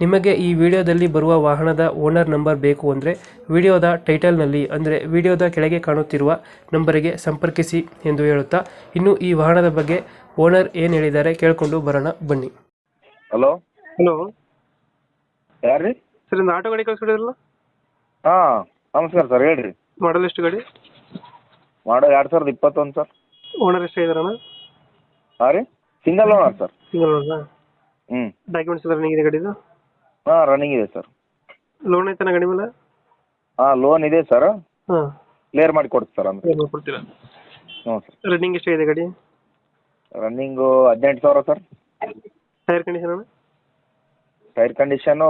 ನಿಮಗೆ ಈ ವಿಡಿಯೋದಲ್ಲಿ ಬರುವ ವಾಹನದ ಓನರ್ ನಂಬರ್ ಬೇಕು ಅಂದರೆ ವಿಡಿಯೋದ ಟೈಟಲ್ನಲ್ಲಿ ಅಂದರೆ ವಿಡಿಯೋದ ಕೆಳಗೆ ಕಾಣುತ್ತಿರುವ ನಂಬರಿಗೆ ಸಂಪರ್ಕಿಸಿ ಎಂದು ಹೇಳುತ್ತಾ ಇನ್ನು ಈ ವಾಹನದ ಬಗ್ಗೆ ಓನರ್ ಏನು ಹೇಳಿದ್ದಾರೆ ಕೇಳಿಕೊಂಡು ಬರೋಣ ಬನ್ನಿ. ಹಲೋ? ಹಲೋ? ಯಾರು ರೀ ಸರ್ ಒಂದು ಆಟೋ ಗಾಡಿ ಕಳ್ಸ್ಕೊಡಿದ್ರಲ್ಲ? ಹಾಂ ನಮಸ್ಕಾರ ಸರ್ ಹೇಳ್ರಿ. ಮಾಡಲ್ ಎಷ್ಟು ಗಾಡಿ? ಮಾಡೋ ಎರಡು ಸಾವಿರದ ಇಪ್ಪತ್ತೊಂದು ಸರ್. ಓನರ್ ಎಷ್ಟು ಇದಾರಣ ಹಾಂ ರೀ? Single owner sir. Single owner ಹ್ಞೂ ಡಾಕ್ಯುಮೆಂಟ್ಸ್ ಎಲ್ಲ ರನ್ನಿಂಗ್ ಇದೆ ಗಾಡಿದು? ಹಾಂ ರನ್ನಿಂಗ್ ಇದೆ ಸರ್ ಲೋನ್ ಐತನ ಗಾಡಿ ಮೇಲೆ? ಹಾಂ ಲೋನ್ ಇದೆ ಸರ್ ಹಾಂ. ಕ್ಲಿಯರ್ ಮಾಡಿ ಕೊಡ್ತೀವಿ ಸರ್ ಅಂದ್ರೆ ಕೊಡ್ತೀರಾ? ಹ್ಞೂ ಸರ್ ರನ್ನಿಂಗ್ ಎಷ್ಟಾಗಿದೆ ಗಾಡಿ? ರನ್ನಿಂಗು ಹದಿನೆಂಟು ಸಾವಿರ ಸರ್ ಟೈರ್ ಕಂಡೀಷನ್ ಅಣ್ಣ? ಟೈರ್ ಕಂಡೀಷನು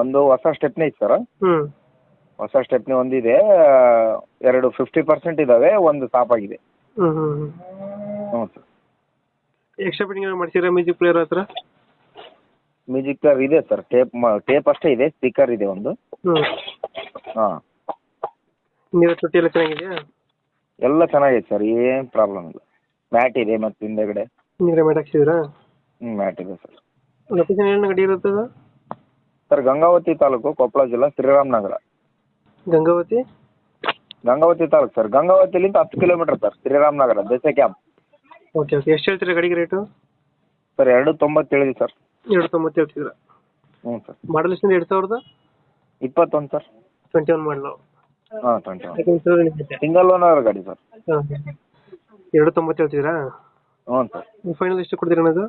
ಒಂದು ಹೊಸ ಸ್ಟೆಪ್ನಿ ಐತೆ ಸರ್ ಹ್ಞೂ. ಹೊಸ ಸ್ಟೆಪ್ನಿ ಒಂದಿದೆ ಎರಡು ಫಿಫ್ಟಿ ಪರ್ಸೆಂಟ್ ಇದ್ದಾವೆ ಒಂದು ಸ್ಟಾಪ್ ಆಗಿದೆ. ಹ್ಞೂ ಹ್ಞೂ ಹ್ಞೂ ಸರ್ ಎಕ್ಸ್ಟ್ರಾ ಫಿಟ್ಟಿಂಗ್ ಮಾಡ್ಸಿರಾ ಮ್ಯೂಸಿಕ್ ಪ್ಲೇಯರ್ ಹತ್ರ? ಮ್ಯೂಸಿಕ್ ಪ್ಲೇಯರ್ ಇದೆ ಸರ್ ಟೇಪ್ ಟೇಪ್ ಅಷ್ಟೇ ಇದೆ ಸ್ಪೀಕರ್ ಇದೆ ಒಂದು. ಹ್ಞೂ ಹಾಂ. ನೀರು ಎಲ್ಲ ಚೆನ್ನಾಗಿದೆಯಾ? ಎಲ್ಲ ಚೆನ್ನಾಗಿದೆ ಸರ್ ಏನು ಪ್ರಾಬ್ಲಮ್ ಇಲ್ಲ. ಮ್ಯಾಟ್ ಇದೆ ಮತ್ತು ಹಿಂದೆಗಡೆ. ನೀರೇ ಮಾಡಿ ಹಾಕ್ಸಿದ್ರಾ ಹ್ಞೂ ಮ್ಯಾಟ್ ಇದೆ ಸರ್ ಲೊಕೇಶನ್ ಏನು ಗಾಡಿ ಇರುತ್ತೆ ಸರ್ ಗಂಗಾವತಿ ತಾಲೂಕು ಕೊಪ್ಪಳ ಜಿಲ್ಲಾ ಶ್ರೀರಾಮನಗರ ಗಂಗಾವತಿ? ಗಂಗಾವತಿ ತಾಲೂಕು ಸರ್ ಗಂಗಾವತಿಲಿಂದ ಹತ್ತು ಕಿಲೋಮೀಟರ್ ಸರ್ ಶ್ರೀರಾಮನಗರ ದೇಸ ಕ್ಯಾಂಪ್ ಓಕೆ ಓಕೆ ಎಷ್ಟು ಹೇಳ್ತೀರಾ ಗಡಿಗೆ ರೇಟು ಸರ್ ಎರಡು ತೊಂಬತ್ತೇಳಿದೆ ಸರ್ ಎರಡು ತೊಂಬತ್ತು ಹೇಳ್ತಿದ್ರ ಹ್ಞೂ ಸರ್. ಮಾಡಲ್ ಎಷ್ಟು ಎರಡು ಸಾವಿರದ? ಇಪ್ಪತ್ತೊಂದು ಸರ್. ಟ್ವೆಂಟಿ ಒನ್ ಮಾಡಲು ಹಾಂ ಟ್ವೆಂಟಿ ಒನ್ ಸಿಂಗಲ್ ಓನರ್ ಗಾಡಿ ಸರ್. ಎರಡು ತೊಂಬತ್ತು ಹೇಳ್ತಿದ್ರಾ ಹ್ಞೂ ಸರ್. ಫೈನಲ್ ಎಷ್ಟು ಕೊಡ್ತೀರಾ ಅಣ್ಣ ಇದು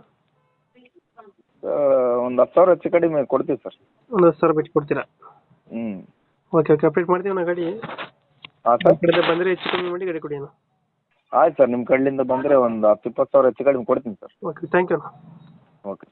ಒಂದು ಹತ್ತು ಸಾವಿರ ಹೆಚ್ಚು ಕಡಿಮೆ ಕೊಡ್ತೀವಿ ಸರ್. ಒಂದು ಹತ್ತು ಸಾವಿರ ಬಿಟ್ಟು ಕೊಡ್ತೀರಾ? ಹ್ಞೂ ಓಕೆ ಓಕೆ ಅಪ್ಡೇಟ್ ಮಾಡ್ತೀವಿ ಅಣ್ಣ ಗಾಡಿ. ಹಾಂ ಸರ್. ಕಡೆಯಿಂದ ಬಂದರೆ ಹೆಚ್ಚು ಕಮ್ಮಿ ಮಾಡಿ ಗಾಡಿ ಕೊಡಿ ಅಣ್ಣ. ಆಯ್ತು ಸರ್ ನಿಮ್ಮ ಕಡೆಯಿಂದ ಬಂದ್ರೆ ಒಂದು ಹತ್ತು ಇಪ್ಪತ್ತು ಸಾವಿರ ಹೆಚ್ಚು ಕಡಿಮೆ ಕೊಡ್ತೀನಿ ಸರ್. ಓಕೆ ಥ್ಯಾಂಕ್ ಯು ಅಣ್ಣ. ಓಕೆ